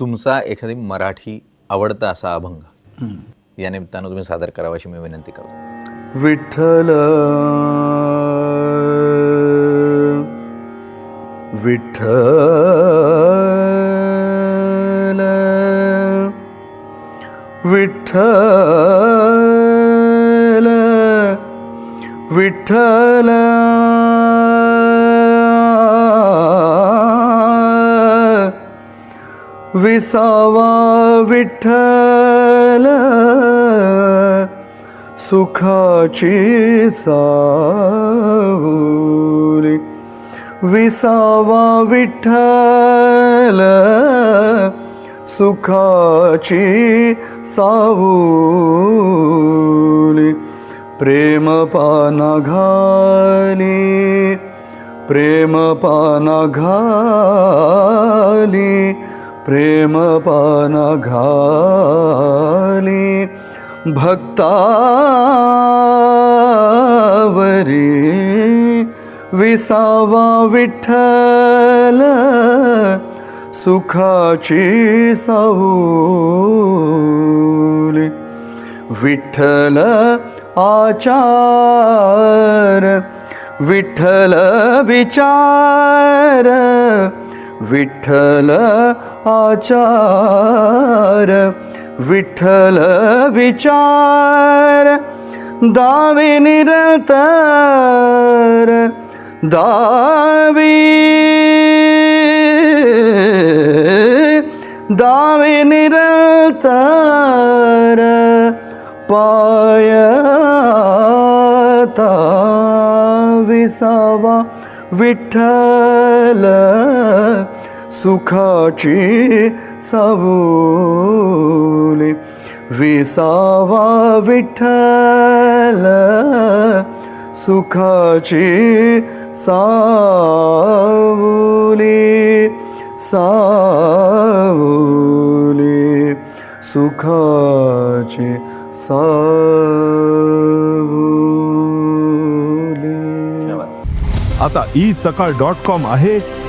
तुमचा एखादी मराठी आवडता असा अभंग? या निमित्तानं तुम्ही सादर करावा अशी मी विनंती करतो. विठ्ठल विठ्ठल विठ्ठल विठ्ठल विसावा विठ्ठल सुखाची सावली. विसावा विठ्ठल सुखाची सावली. प्रेम पाना घाली प्रेम पाना घा प्रेम पान घाली भक्तावरी विसावा विठ्ठल सुखाची सावली विठ्ठल आचार विठ्ठल विचार विठ्ठल आचार विठ्ठल विचार दावे निरंतर दावी दावे निरंतर पायता विसावा विठ्ठल सुखाची सावली विसावा विठ्ठल सुखाची सावली सावली सुखाची सावली. आता ई सकाळ डॉट कॉम आहे.